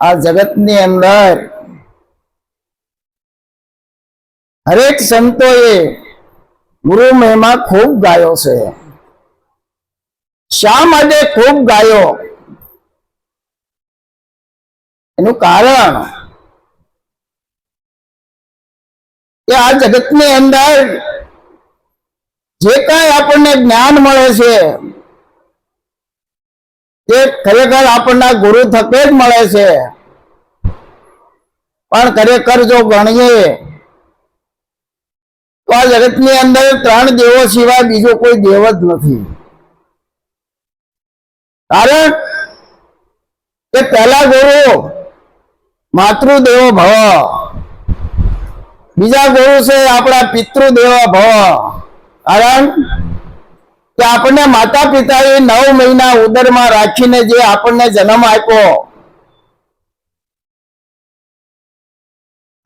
આ જગતની અંદર હરેક સંતોએ ગુરુ મહિમા ખૂબ ગાયો છે. શા માટે ખૂબ ગાયો? એનું કારણ કે આ જગતની અંદર જે કાંઈ આપણને જ્ઞાન મળે છે તે ખરેખર આપણને ગુરુ થકે જ મળે છે. પણ ખરેખર જો ગણીએ, તો આ જગતની અંદર ત્રણ દેવો સિવાય બીજો કોઈ દેવ જ નથી. કારણ કે પહેલા ગુરુ માતૃદેવો ભવ. બીજા ગુરુ છે આપણા પિતૃદેવ ભવ. કારણ કે આપણને માતા પિતાએ નવ મહિના ઉદરમાં રાખીને જે આપણને જન્મ આપ્યો,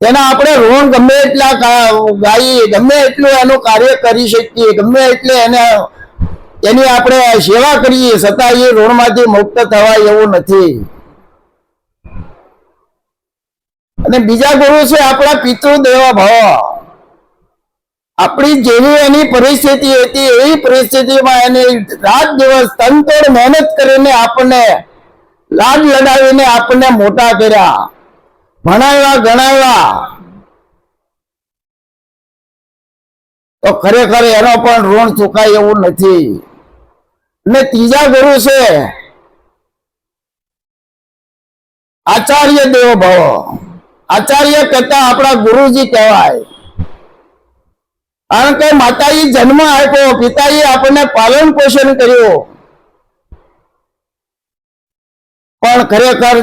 તેના આપણે ઋણ ગમે એટલા ગાઈ ગમે એટલું એનું કાર્ય કરી શકીએ, ગમે એટલે એને, એની આપણે સેવા કરીએ, છતાં એ ઋણમાંથી મુક્ત થવાય એવું નથી. અને બીજા ગુરુ છે આપણા પિતૃદેવ ભવ. આપણી જેવી એની પરિસ્થિતિ હતી, એવી પરિસ્થિતિમાં એને રાત દિવસ તનતોડ મહેનત કરીને આપણને લાડ લડાવીને આપણને મોટા કર્યા. ભણાવ્યા, ગણાવ્યા. તો ખરેખર એનો પણ ઋણ ચૂકાય એવું નથી. ને ત્રીજા ગુરુ છે આચાર્ય દેવ ભવ આચાર્ય કરતા આપણા ગુરુજી કહેવાય. કારણ કે માતાએ જન્મ આપ્યો, પિતાએ આપણને પાલન પોષણ કર્યું. પણ ખરેખર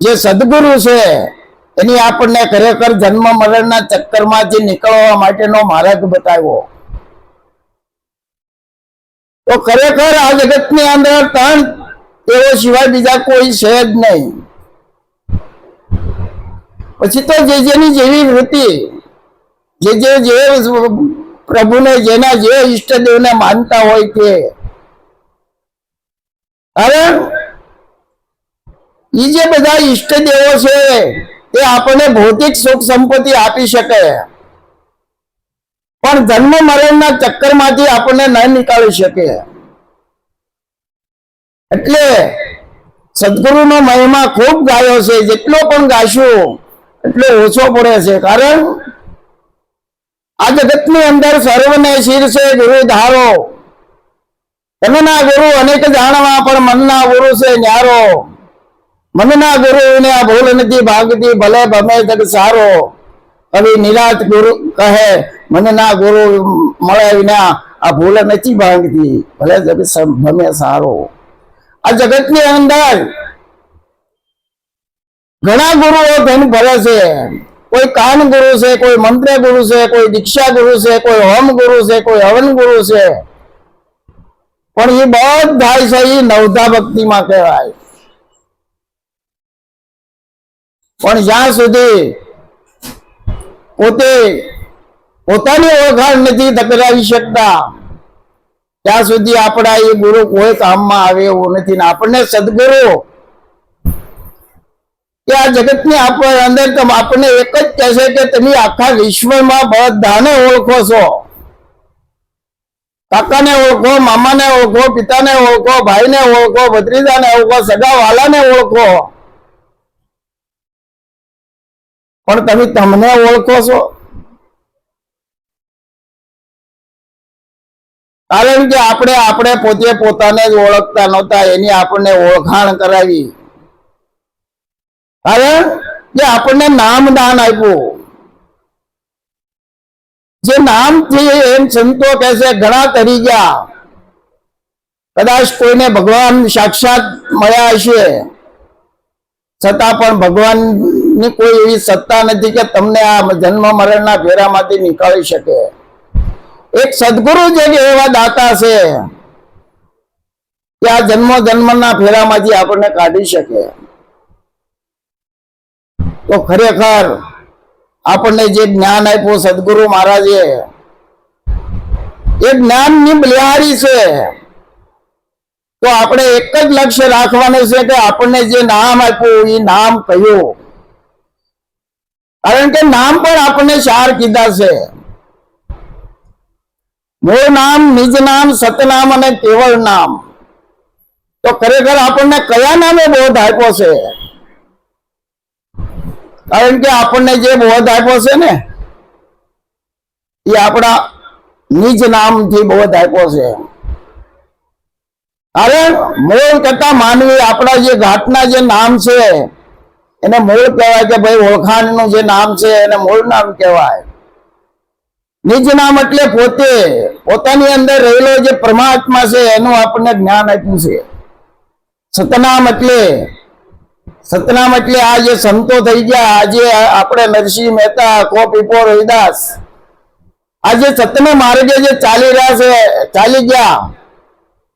જે સદગુરુ છે, એની આપણને ખરેખર જન્મ મરણના ચક્કરમાંથી નીકળવા માટેનો માર્ગ બતાવ્યો. તો ખરેખર આ જગતની અંદર ત્રણ તેઓ સિવાય બીજા કોઈ છે જ નહીં. પછી તો જે જેની જેવી વૃત્તિ જે જે જે પ્રભુને જેના જે ઈષ્ટદેવને માનતા હોય તે. અરે એ જે બધા ઈષ્ટદેવો છે, એ આપણને ભૌતિક સુખ સંપત્તિ આપી શકે. પણ જન્મ મરણના ચક્કરમાંથી આપણને ન નીકાળી શકે. એટલે સદગુરુનો મહિમા ખૂબ ગાયો છે, જેટલો પણ ગાશું, એટલો ઓછો પડે છે. કારણ આ જગતની અંદર સર્વને શીર્ષે ગુરુ ધારો. તનના ગુરુ અનેક જાણવા, પણ મનના ગુરુ છે ન્યારો. મનના ગુરુ ને આ ભૂલ નથી ભાગતી, ભલે ભમે તક સારો. કવિ નિરાત ગુરુ કહે, મનના ગુરુ મળે વિના આ ભૂલ નથી ભાગતી, ભલે જગ ભમે સારો. આ જગતની અંદર ઘણા ગુરુઓ ધન ભરે છે. કોઈ કાન ગુરુ છે, કોઈ મંત્ર ગુરુ છે, કોઈ દીક્ષા ગુરુ છે, કોઈ હોમ ગુરુ છે, કોઈ હવન ગુરુ છે. પણ એ બધા છે, એ નવધા ભક્તિમાં કહેવાય. પણ જ્યાં સુધી પોતે પોતાની ઓળખાણ નથી ટકરાવી શકતા, ત્યાં સુધી આપણા એ ગુરુ કોઈ કામમાં આવે એવું નથી ને આપણને સદગુરુ કે આ જગતની આપણે અંદર તો આપણને એક જ કહેશે કે તમે આખા વિશ્વમાં બધાને ઓળખો છો કાકાને ઓળખો મામાને ઓળખો પિતાને ઓળખો ભાઈને ઓળખો ભત્રીજાને ઓળખો સગા વાલાને ઓળખો પણ તમે તમને ઓળખો છો કારણ કે આપણે આપણે પોતે પોતાને જ ઓળખતા નહોતા એની આપણને ઓળખાણ કરાવી કારણ આપણને નામ દાન આપ્યું. જે નામથી એમ સંતો કહે છે ઘણા કરી ગયા. કદાચ કોઈને ભગવાન સાક્ષાત મળ્યા હશે. છતાં પણ ભગવાનની કોઈ એવી સત્તા નથી કે તમને આ જન્મ મરણના ફેરામાંથી નીકાળી શકે. એક સદગુરુ જે એવા દાતા છે, કે આ જન્મ જન્મના ફેરામાંથી આપણને કાઢી શકે. તો ખરેખર આપણને જે જ્ઞાન આપ્યું સદગુરુ મહારાજે, એ જ્ઞાનની બલિહારી છે. તો આપણે એક જ લક્ષ્ય રાખવાનું છે કે આપણને જે નામ આપ્યું એ નામ કયું કારણ કે નામ પણ આપણને ચાર કીધા છે. મૂળ નામ, નિજ નામ, સતનામ અને કેવળ નામ. તો ખરેખર આપણને કયા નામે બોધ આપ્યો છે? કારણ કે આપણને જે બોધ આપ્યો છે ને, એ આપણા નિજ નામથી બોધ આપ્યો છે. અરે મૂળ કરતા માનવી આપણા જે ઘાટના જે નામ છે, એને મૂળ કહેવાય કે ભાઈ ઓળખાણનું જે નામ છે, એને મૂળ નામ કહેવાય. નિજ નામ એટલે પોતે, પોતાની અંદર રહેલો જે પરમાત્મા છે, એનું આપણને જ્ઞાન આપ્યું છે. સતનામ એટલે સતનામ એટલે આ જે સંતો થઈ ગયા, આજે આપણે નરસિંહ મહેતા કો રવિદાસ. આજે સતના માર્ગે જે ચાલી રહ્યા છે, ચાલી ગયા.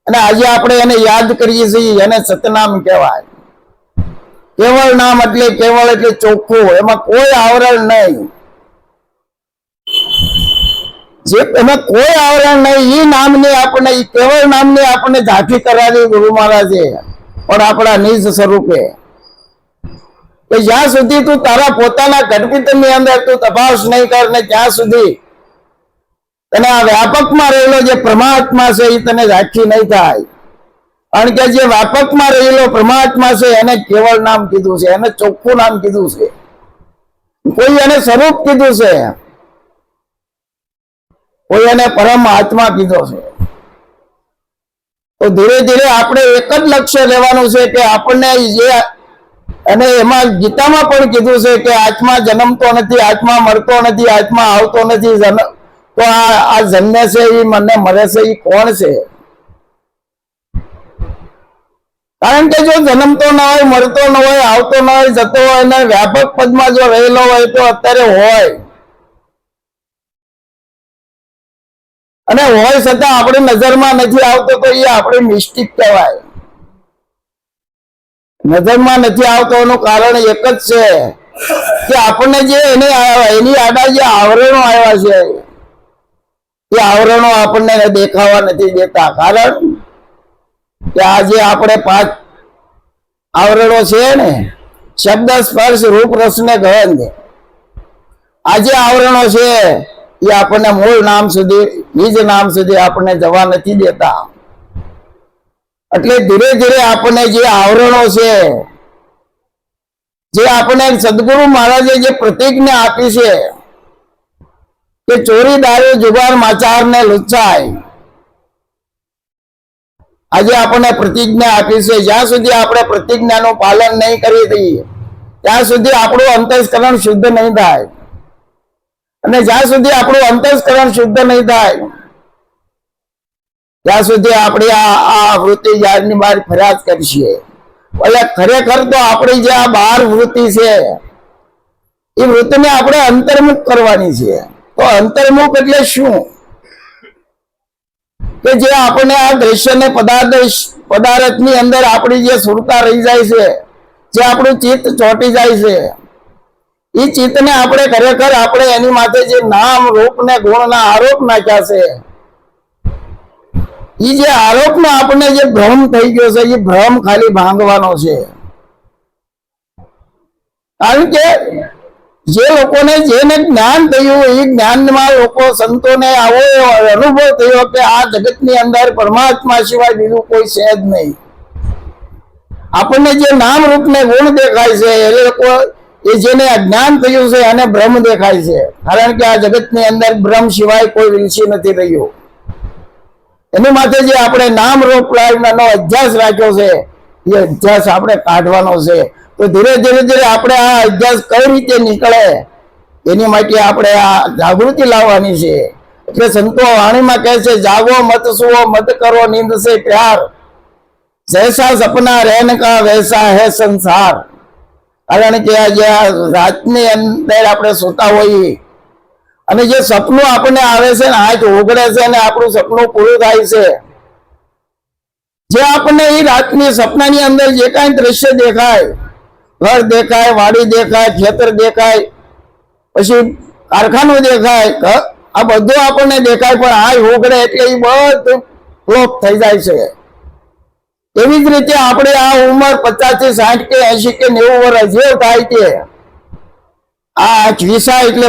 અને આજે આપણે એને યાદ કરીએ છીએ, એને સતનામ કહેવાય. કેવળ નામ એટલે કેવળ એટલે ચોખ્ખું, એમાં કોઈ આવરણ નહીં. જે એમાં કોઈ આવરણ નહીં એ નામની આપણને કેવળ નામની આપણને ઝાંખી કરાવી ગુરુ મહારાજે. પણ આપણા નિજ સ્વરૂપે. કે જ્યાં સુધી તું તારા પોતાના ગઢપિતરની અંદર તું તપાસ નહીં કર ને ત્યાં સુધી તને આ વ્યાપકમાં રહેલો જે પરમાત્મા છે એ તને રાખી નહીં થાય. કારણ કે જે વ્યાપકમાં રહેલો પરમાત્મા છે એને કેવળ નામ કીધું છે, એને ચોખ્ખું નામ કીધું છે. કોઈ એને સ્વરૂપ કીધું છે. કોઈ એને પરમ આત્મા કીધો છે. તો ધીરે ધીરે આપણે એક જ લક્ષ્ય લેવાનું છે કે આપણને જે અને એમાં ગીતામાં પણ કીધું છે કે આત્મા જન્મતો નથી, આત્મા મરતો નથી, આત્મા આવતો નથી તો આ જન્મે છે એ મને મરે છે એ કોણ છે? કારણ કે જો જન્મતો ન હોય, મરતો ન હોય, આવતો ન હોય, જતો હોય અને વ્યાપક પદમાં જો રહેલો હોય તો અત્યારે હોય. અને હોય છતાં આપણી નજરમાં નથી આવતો તો એ આપણે મિસ્ટેક કહેવાય. નજરમાં નથી આવતો એનું કારણ એક જ છે કે આપણને જે એની એની આડા જે આવરણો આવ્યા છે, એ આવરણો આપણને દેખાવા નથી દેતા. કારણ કે આજે આપણે પાંચ આવરણો છે ને, શબ્દ, સ્પર્શ, રૂપ, રસ ને ગંધ આજે આવરણો છે, એ આપણને મૂળ નામ સુધી બીજ નામ સુધી આપણને જવા નથી દેતા. એટલે ધીરે ધીરે આપણને જે આવરણો છે, જે આપણને સદગુરુ મહારાજે જે પ્રતિજ્ઞા આપી છે કે ચોરી, દારૂ, જુગાર માચાર ને લુચ્ચાય આજે આપણને પ્રતિજ્ઞા આપી છે. જ્યાં સુધી આપણે પ્રતિજ્ઞાનું પાલન નહીં કરી દઈએ, ત્યાં સુધી આપણું અંતસ્કરણ શુદ્ધ નહીં થાય. અને જ્યાં સુધી આપણું અંતસ્કરણ શુદ્ધ નહીં થાય ત્યાં સુધી આપણે આ આ વૃત્તિ જાહેરની બહાર ફરિયાદ કરશે. એટલે ખરેખર તો આપણી જે આ બહાર વૃત્તિ છે, એ વૃત્તિને આપણે અંતર્મુખ કરવાની છે. તો અંતર્મુખ એટલે શું? કે જે આપણને આ દ્રશ્યને પદાર્થ પદાર્થની અંદર આપણી જે સુરતા રહી જાય છે, જે આપણું ચિત્ત ચોંટી જાય છે, એ ચિત્તને આપણે ખરેખર આપણે એની માથે જે નામ, રૂપ ને ગુણના આરોપ નાખ્યા છે એ જે આરોપનો આપણને જે ભ્રમ થઈ ગયો છે એ ભ્રમ ખાલી ભાંગવાનો છે. કારણ કે જે લોકોને જેને જ્ઞાન થયું એ જ્ઞાનમાં લોકો સંતોને આવો અનુભવ થયો કે આ જગતની અંદર પરમાત્મા સિવાય બીજું કોઈ છે જ નહીં. આપણને જે નામ રૂપને ગુણ દેખાય છે, એ લોકો એ જેને અજ્ઞાન થયું છે, એને ભ્રમ દેખાય છે. કારણ કે આ જગતની અંદર ભ્રમ સિવાય કોઈ વિલસી નથી રહ્યું. એની માટે જે આપણે નામ રૂપ નો અભ્યાસ રાખ્યો છે, એ અભ્યાસ આપણે કાઢવાનો છે. તો ધીરે ધીરે ધીરે આપણે આ અભ્યાસ કઈ રીતે નીકળે, એની માટે આપણે આ જાગૃતિ લાવવાની છે. એટલે સંતો વાણીમાં કહે છે, જાગો મત, સુવો મત, કરો નીંદ સે પ્યાર. જૈસા સપના રહેન કા વૈસા હે સંસાર. કારણ કે આ જે રાતની અંદર આપણે સુતા હોઈએ અને જે સપનું આપણને આવે છે ને આંખ ઉઘડે છે અને આપણું સપનું પૂરું થાય છે, જે આપણને એ રાતની સપનાની અંદર જે કાંઈ દ્રશ્ય દેખાય, ઘર દેખાય, વાડી દેખાય, ખેતર દેખાય, પછી કારખાનું દેખાય આ બધું આપણને દેખાય, પણ આંખ ઉઘડે એટલે એ બધું ફ્લોપ થઈ જાય છે. એવી જ રીતે આપણે આ ઉંમર પચાસથી સાઠ કે એસી કે નેવું વર્ષ જે થાય તે આ વિસા એટલે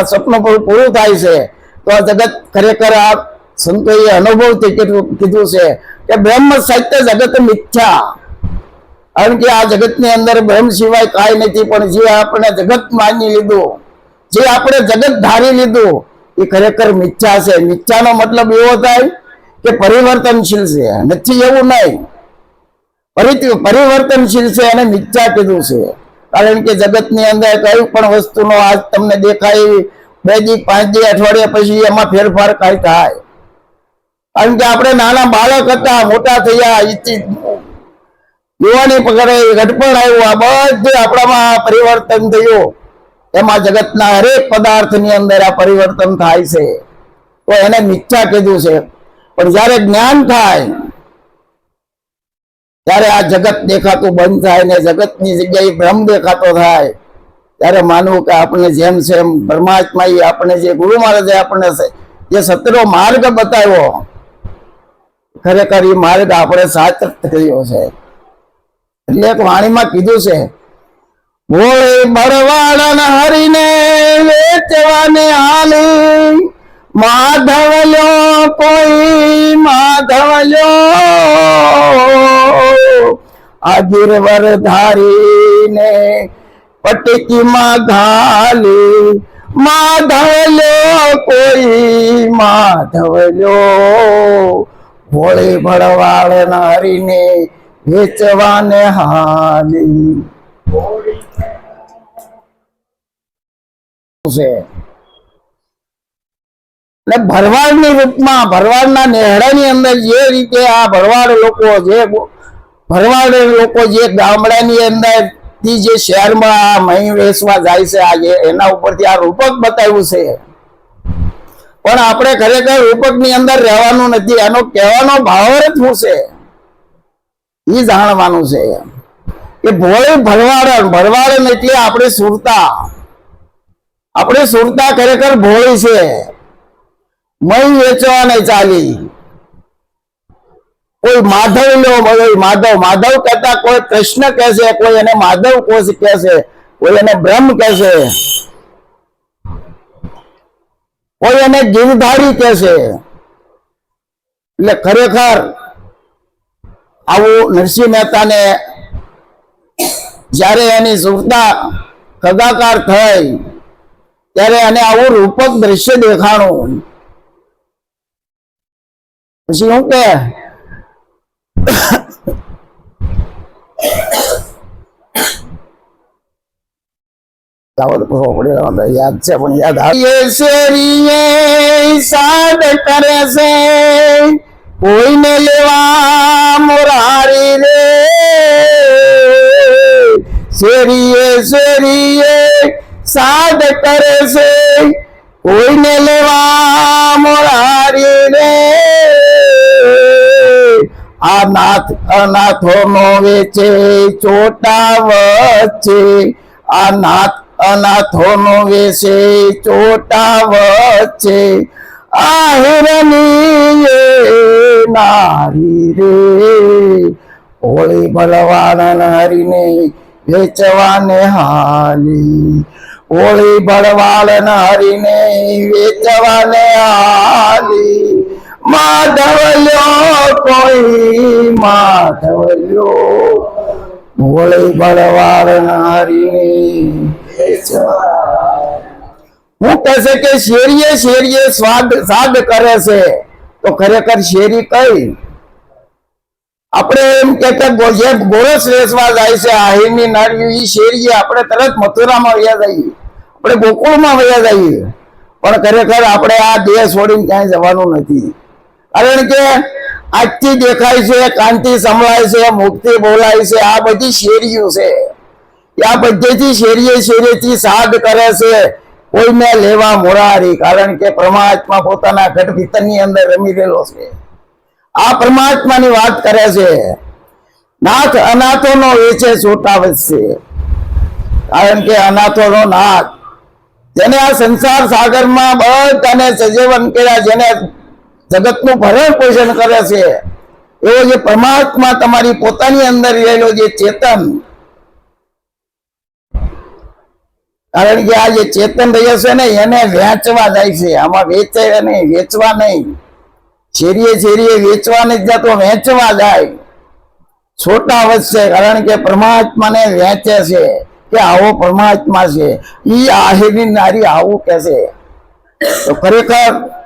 આ સપનું પૂરું થાય છે. તો આ જગત ખરેખર આ સંતોએ અનુભવથી કેટલું કીધું છે કે બ્રહ્મ સત્ય જગત મિથ્યા. કારણ કે આ જગતની અંદર બ્રહ્મ સિવાય કાંઈ નથી, પણ જે આપણે જગત માની લીધું, જે આપણે જગત ધારી લીધું, એ ખરેખર મિથ્યા છે. મિથ્યાનો મતલબ એવો થાય કે પરિવર્તનશીલ છે. નથી એવું નહીં. પરિ- પરિવર્તનશીલ છે અને મિથ્યા કીધું છે. કારણ કે જગતની અંદર કઈ પણ વસ્તુનો આજ તમને દેખાય બે દી, પાંચ દી, અઠવાડિયા પછી એમાં ફેરફાર કઈ થાય. કારણ કે આપણે નાના બાળક હતા, મોટા થયા યુવાની પકડે ઘટપણ આવ્યું, આ બધું આપણામાં પરિવર્તન થયું. એમાં જગતના હરેક પદાર્થની અંદર આ પરિવર્તન થાય છે. તો એને મિથ્યા કીધું છે. પણ જ્યારે જ્ઞાન થાય ત્યારે આ જગત દેખાતું બંધ થાય ને જગતની જગ્યાએ બ્રહ્મ દેખાતો થાય. ત્યારે માનવું કે આપણે જેમ છે એમ પરમાત્મા એ આપણે જે ગુરુ મહારાજે આપણને જે સત્રો માર્ગ બતાવ્યો, ખરેખર એ માર્ગ આપણે સાચો થયો છે. એટલે એક વાણીમાં કીધું છે ભોળે બળવાળા હરીને વેચવાને હાલી. માધવલ્યો કોઈ માધવલ્યો. આગીરવર ધારીને પટકીમાં ઘાલી, માધવલ્યો કોઈ માધવલ્યો. ભોળે ભળવાળ નારીને વેચવાને હાલી. છે એટલે ભરવાડની રૂપમાં, ભરવાડના નેહડાની અંદર જે રીતે આ ભરવાડ લોકો જે ભરવાડ લોકો જે ગામડાની અંદરથી જે શહેરમાં આ મહી વેસવા જાય છે આજે એના ઉપરથી આ રૂપક બતાવ્યું છે. પણ આપણે ખરેખર રૂપકની અંદર રહેવાનું નથી એનો કહેવાનો ભાવ જ શું છે? એ જાણવાનું છે. કે ભોળી ભરવાડન ભરવાડન એટલે આપણે સુરતા. આપણે સુરતા ખરેખર ભોળી છે. મહી વેચવા ચાલી. કોઈ માધવ લો માધવ માધવ કહેતા કોઈ કૃષ્ણ કહેશે, કોઈ એને માધવ કોશ કહેશે, કોઈ એને બ્રહ્મ કહેશે, કોઈ એને ગીરધારી કહેશે. એટલે ખરેખર આવું નરસિંહ મહેતાને જ્યારે એની સુરતા કદાકાર થઈ, ત્યારે એને આવું રૂપક દ્રશ્ય દેખાણું પછી શું કે યાદ છે પણ યાદ આવે સાદ કરે છે કોઈને લેવા મોરારી રે શેરીએ શેરીએ કરે છે, કોઈને લેવા મોરારી રે. આ નાથ અનાથો નો વેચે, ચોટા વચ્ચે. આ નાથ અનાથો નો વેચે, ચોટા વચ્ચે. આ નારી રે. હોળી બળવાણ હરીને વેચવાને હાલી. હોળી બળવાળ હરીને વેચવાને હાલી. માધવલ્યો કોઈ માધવલ્યો. હોળી બળવાર હરીને હું કહે છે કે શેરીએ શેરીએ સ્વાદ, સાદ કરે છે. તો ખરેખર શેરી કઈ? આપણે એમ કે જે ગોરસ વેચવા જાય છે આહીરની એ શેરીએ આપણે તરત મથુરામાં વયા જઈએ. આપણે ગોકુળમાં વયા જઈએ. પણ ખરેખર આપણે આ દેહ છોડીને ક્યાંય જવાનું નથી. કારણ કે આજથી દેખાય છે કાંતિ સંભળાય છે, મુક્તિ બોલાય છે, આ બધી શેરીઓ છે. આ બધેથી શેરીએ શેરીથી સાધ કરે છે. કોઈને લેવા મોરારી, કારણ કે પરમાત્મા પોતાના ઘટ ભીતરની અંદર રમી રહેલો છે. આ પરમાત્માની વાત કરે છે. નાથ અનાથોનો વેચે છોટા વધશે. કારણ કે અનાથોનો નાથ. જેને આ સંસાર સાગરમાં બધાને સજીવન કર્યા, જેને જગતનું ભરણ પોષણ કરે છે. એવો જે પરમાત્મા તમારી પોતાની અંદર રહેલો જે ચેતન. કારણ કે આ જે ચેતન રહ્યો છે ને, એને વેચવા જાય છે. આમાં વેચે નહીં વેચવા નહીં. છેરીએ છેરીએ વેચવા નથી જતો વેચવા જાય. છોટા વધશે કારણ કે પરમાત્માને વેચે છે કે આવો પરમાત્મા છે. ઈ આહેરી નારી આવું કે છે. તો ખરેખર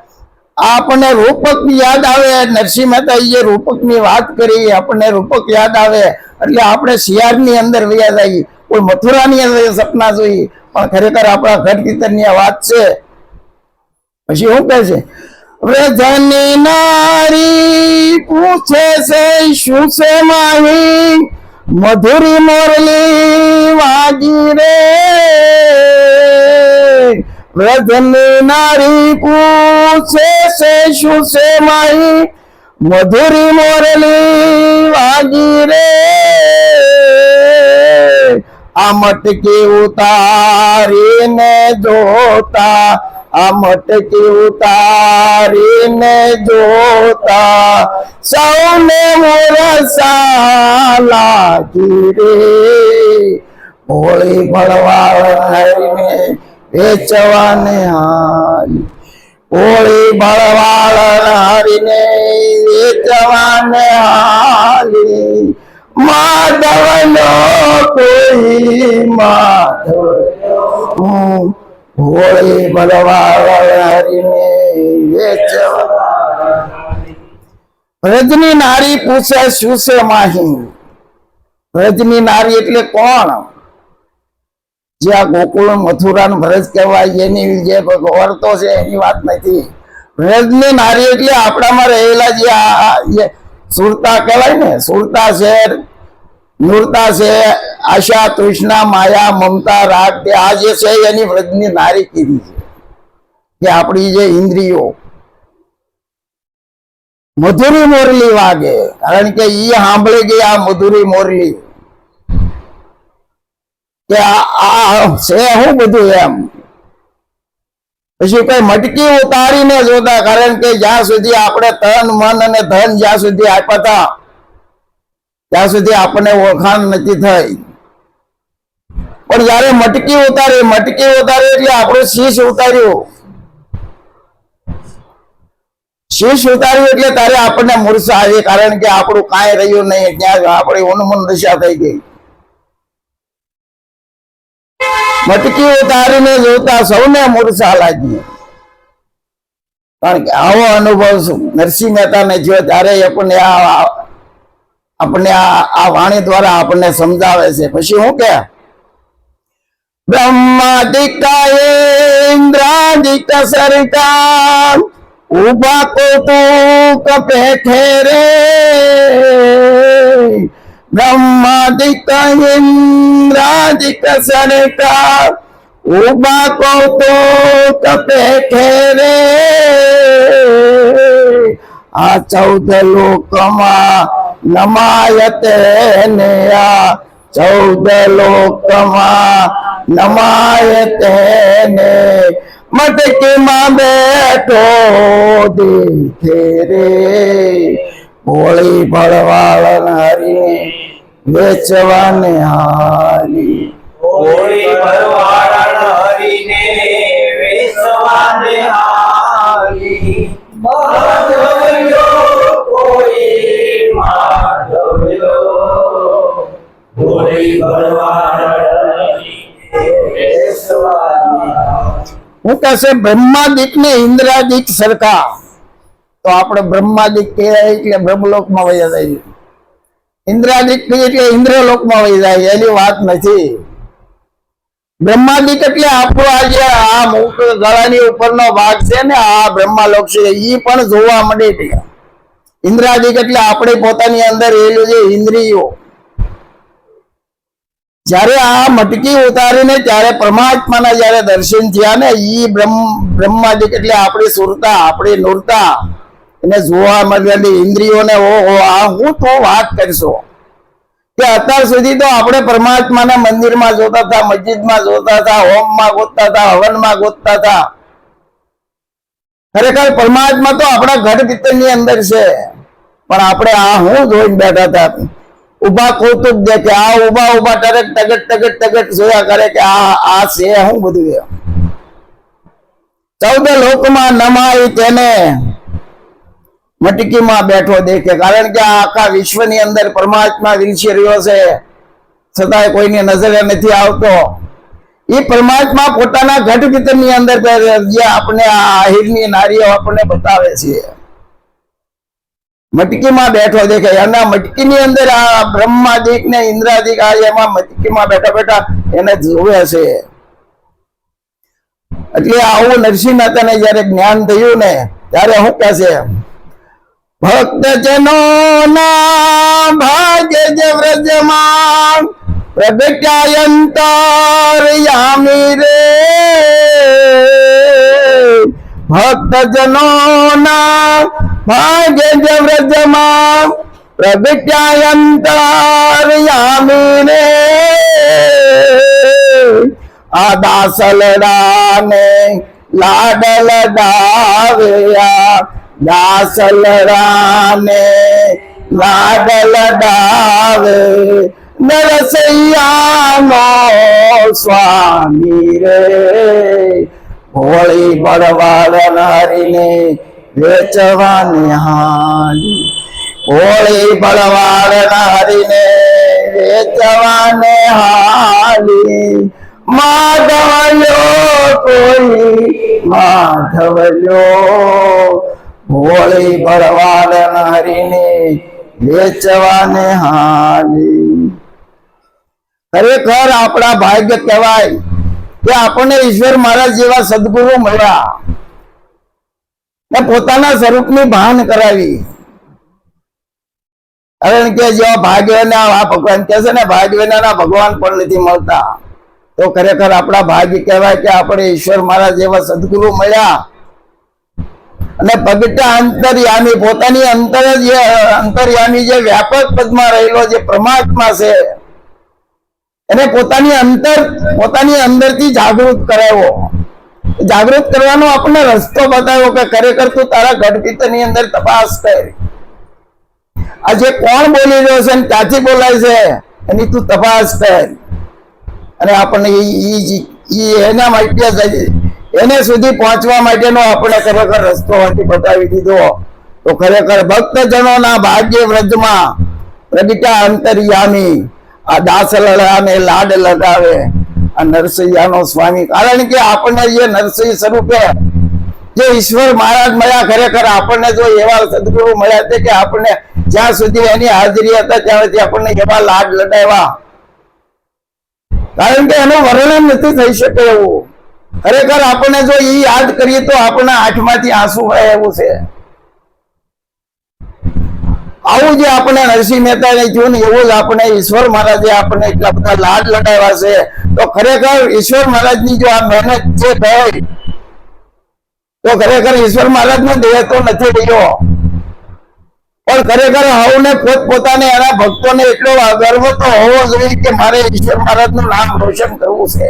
આપણને રૂપક યાદ આવે, નરસિંહ મહેતા જે રૂપકની વાત કરી આપણને રૂપક યાદ આવે. એટલે આપણે શિયાળની અંદર વયા જઈએ કોઈ મથુરા ની અંદર સપના જોઈ. પણ ખરેખર આપણા ઘટ કીર્તનની વાત છે. પછી શું કહે છે? વ્રજની નારી પૂછે છે, શું છે માહી? મધુરી મોરલી વાગી રે. વ્રજની નારી પૂછે છે શું છે માહી મધુરી મોરલી વાગી રે આ મટકી ઉતારીને જોતા આ મટકી ઉતારીને જોતા સૌને મોરસા લાગી રે હોળી ભળવાળને વેચવાને હારી હોળી બળવાળ હારીને વેચવાને હાલી. માધવનો કોઈ માધવ હોળી બળવાળ હારીને વેચવા રજની નારી પૂછે શું છે માહી વ્રજની નારી એટલે કોણ? જે આ ગોકુળ મથુરા ભરજ કહેવાય એની જે વર્તો છે, એની વાત નથી. વ્રજની નારી એટલે આપણામાં રહેલા જે આ- સુરતા કહેવાય ને, સુરતા છે, નૂરતા છે, આશા, તૃષ્ણા, માયા, મમતા, રાગ, તે આ જે છે એની વ્રજની નારી કીધી છે. કે આપણી જે ઇન્દ્રિયો મધુરી મોરલી વાગે, કારણ કે ઈ સાંભળી ગઈ આ મધુરી મોરલી. કે આ છે શું બધું એમ? પછી કઈ મટકી ઉતારીને જોતા, કારણ કે જ્યાં સુધી આપણે તન, મન અને ધન જ્યાં સુધી આપ્યા ત્યાં સુધી આપણને ઓળખાણ નથી થઈ. પણ જયારે મટકી ઉતારી મટકી ઉતારી એટલે આપણું શીશ ઉતાર્યું. શીશ ઉતાર્યું એટલે તારે આપણને મૂર્છા આવી, કારણ કે આપણું કાંઈ રહ્યું નહીં, ત્યાં આપણી ઉનમુન દશા થઈ ગઈ. મટકી ઉતારીને જોતા સૌને મૂર્છા લાગી. કારણ કે આવો અનુભવ નરસિંહ મહેતાને જો ત્યારે આપણને આ આપણને આ વાણી દ્વારા આપણને સમજાવે છે. પછી હું કે? બ્રહ્માદિકાય ઇન્દ્રાદિક સરકાર ઊભા તો તું કપે ઠેરે બ્રહ્માદિક ઇન્દ્રાદિક સરકાર ઊભા કો તો કપે ઠેરે આ ચૌદ લોકમાં નમાયતે ને આ ચૌદ લોકમાં નમાયતે ને મટકીમાં બેઠો દેખે રે. હોળી ભળવાળ હરી વેચવાને હારી હોળી ભરવાડા હરીને વેસવાને હાલી માધવ્યો કોઈ માધવ્યો હોળી ભરવાડા હરીને વેસવાને હાલી. હું કહેશે બ્રહ્માદિક ને ઇન્દ્રાદિક સરખા તો આપણે બ્રહ્માદિક કહેવાય એટલે બ્રહ્મલોકમાં વહી જાય. ઇન્દ્રાદિક કહીએ એટલે ઇન્દ્રલોકમાં વહી જાય, એની વાત નથી. બ્રહ્માદિક એટલે આપણો આ જે આ મુખ ગળાની ઉપરનો ભાગ છે ને, આ બ્રહ્માલોક છે એ પણ જોવા મળે ત્યાં ઇન્દ્રાદિક એટલે આપણે પોતાની અંદર રહેલું છે ઇન્દ્રિયો. જ્યારે આ મટકી ઉતારીને ત્યારે પરમાત્માના જ્યારે દર્શન થયા ને, ઈ બ્રહ્મ, બ્રહ્માદિક એટલે આપણી સુરતા, આપણી નૂરતા. એને જોવા મળેલી ઇન્દ્રિયોને ઓહો, આ હું તો વાત કરશો. કે અત્યાર સુધી તો આપણે પરમાત્માના મંદિરમાં જોતા હતા, મસ્જિદમાં જોતા હતા, હોમમાં ગોતતા હતા, હવનમાં ગોતતા હતા. ખરેખર પરમાત્મા તો આપણા ઘર ભીતરની અંદર છે. પણ આપણે આ હું જોઈને બેઠા હતા. ઊભા કૌતુક દે કે આ ઊભા ઊભા ટરક ટગટ ટગટ ટગટ જોયા કરે કે આ આ છે હું બધું. ચૌદ લોકમાં નમાય તેને. મટકીમાં બેઠો દેખે. કારણ કે આખા વિશ્વની અંદર પરમાત્મા વિલસી રહ્યો છે. છતાંય કોઈની નજરે નથી આવતો. એ પરમાત્મા પોતાના ઘટ અંદર આપણે આ આહિરની નારીઓ આપણને બતાવે છે. મટકીમાં બેઠો દેખે. અને મટકીની અંદર આ બ્રહ્માદિક ને ઇન્દ્રાદિક આ એમાં મટકીમાં બેઠા બેઠા એને જોવે છે. એટલે આવું નરસિંહ મહેતાને જયારે જ્ઞાન થયું ને, ત્યારે શું કહે છે ભક્ત જનો ના ભાગ્ય વ્રજમાં પ્રગટ્યાયંતર યામી રે ભક્ત જનો ના ભાગ્ય વ્રજમાં પ્રગટ્યાયંતર યામી રે આ દાસલડાને લાડલ ડાવ્યા દાસલડાને લાડલ ડાવે નરસૈયાનો સ્વામી રે હોળી બળવાળ હરીને વેચવાની હાલી હોળી બળવાળ હરીને વેચવાને હાલી માધવલ્યો કોઈ માધવલ્યો હોળી બળવાળ હરીને વેચવાને હાલી. ખરેખર આપણા ભાગ્ય કહેવાય કે આપણને ઈશ્વર મહારાજ જેવા સદગુરુ મળ્યા ને પોતાના સ્વરૂપની ભાન કરાવી. કારણ કે જેવા ભાગ્યના આ ભગવાન કહે છે ને, ભાગ્યના ભગવાન પણ નથી મળતા. તો ખરેખર આપણા ભાગ્ય કહેવાય કે આપણે ઈશ્વર મહારાજ જેવા સદગુરુ મળ્યા અને પગટા અંતર્યામી, પોતાની અંતર જે અંતર્યામી જે વ્યાપક પદમાં રહેલો જે પરમાત્મા છે, એને પોતાની અંતર, પોતાની અંદરથી જાગૃત કરાવ્યો જાગૃત કરવાનો આપણને રસ્તો બતાવ્યો કે ખરેખર તું તારા ગઢની અંદર તપાસ કર. આજે કોણ બોલી રહ્યો છે ક્યાંથી બોલાય છે, એની તું તપાસ કર. અને આપણને એના માટે એને સુધી પહોંચવા માટેનો આપણે ખરેખર રસ્તો અહીંથી બતાવી દીધો. તો ખરેખર ભક્તજનોના ભાગ્ય વ્રજમાં પ્રગટા અંતરિયામી, આ દાસ લડાને લાડ લગાવે આ નરસૈયાનો સ્વામી. કારણ કે આપણને જે નરસિંહ સ્વરૂપે જે ઈશ્વર મહારાજ મળ્યા, ખરેખર આપણને જો એવા સદગુરુ મળ્યા છે કે આપણને જ્યાં સુધી એની હાજરી હતા, ત્યાં સુધી આપણને એવા લાડ લડાવ્યા કારણ કે એનું વર્ણન નથી થઈ શકે એવું ખરેખર આપણને જો એ યાદ કરીએ તો આપણા આંખમાંથી આંસુ વહે એવું છે. આવું જે આપણે નરસિંહ મહેતાને જોયું ને એવું જ આપણે ઈશ્વર મહારાજે આપણને એટલા બધા લાડ લડાવ્યા છે. તો ખરેખર ઈશ્વર મહારાજની જો આ મહેનત જે થઈ, તો ખરેખર ઈશ્વર મહારાજનો દેહ તો નથી રહ્યો. પણ ખરેખર હવને પોત પોતાને એના ભક્તોને એટલો ગર્વ તો હોવો જોઈએ કે મારે ઈશ્વર મહારાજનું નામ રોશન કરવું છે.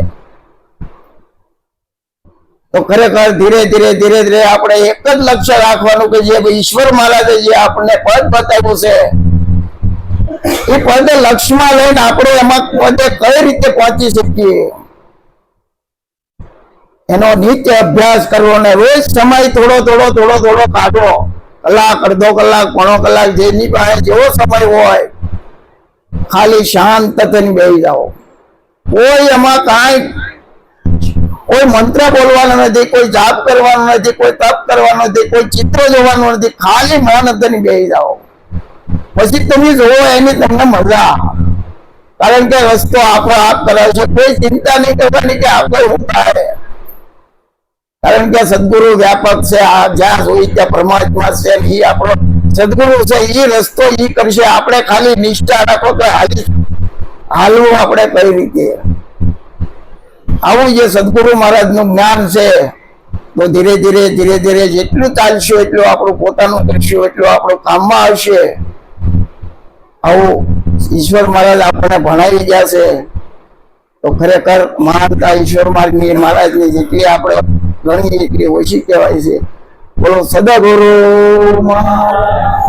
તો ખરેખર ધીરે ધીરે ધીરે ધીરે આપણે એક જ લક્ષ્ય રાખવાનું કે જે ઈશ્વર મહારાજે જે આપણને પદ બતાવ્યું છે. એ પદ લક્ષ્યમાં લઈને આપણે એમાં પદે કઈ રીતે પહોંચી શકીએ? એનો નિત્ય અભ્યાસ કરવો ને રોજ સમય થોડો થોડો થોડો થોડો કાઢો કલાક, અડધો કલાક, પોણો કલાક જેની પાસે જેવો સમય હોય, ખાલી શાંત થઈને બેસી જાઓ. કોઈ એમાં કાંઈ કોઈ મંત્ર બોલવાનો નથી, કોઈ જાપ કરવાનો નથી, કોઈ તપ કરવાનો નથી, કોઈ ચિત્ર જોવાનું નથી. ખાલી મન અંદર બેસી જાઓ. પછી તમે જોવો એની તમને મજા. કારણ કે રસ્તો આપો આપ કરે છે. કોઈ ચિંતા નહીં કરવાની કે આપણે શું થાય કારણ કે સદગુરુ વ્યાપક છે. આ જ્યાં જોઈ ત્યાં પરમાત્મા છે એ આપણો સદગુરુ છે એ રસ્તો એ કરશે. આપણે ખાલી નિષ્ઠા રાખો કે હાલી હાલવું આપણે કઈ રીતે? આવું જે સદગુરુ મહારાજનું જ્ઞાન છે, તો ધીરે ધીરે ધીરે ધીરે જેટલું ચાલશું એટલું આપણું પોતાનું કરશું એટલું આપણું કામમાં આવશે. આવું ઈશ્વર મહારાજ આપણને ભણાવી ગયા છે. તો ખરેખર મહાનતા ઈશ્વર માર્ગની, મહારાજની જેટલી આપણે ઘણી એટલી ઓછી કહેવાય છે. બોલો, સદગુરુ મહારાજ.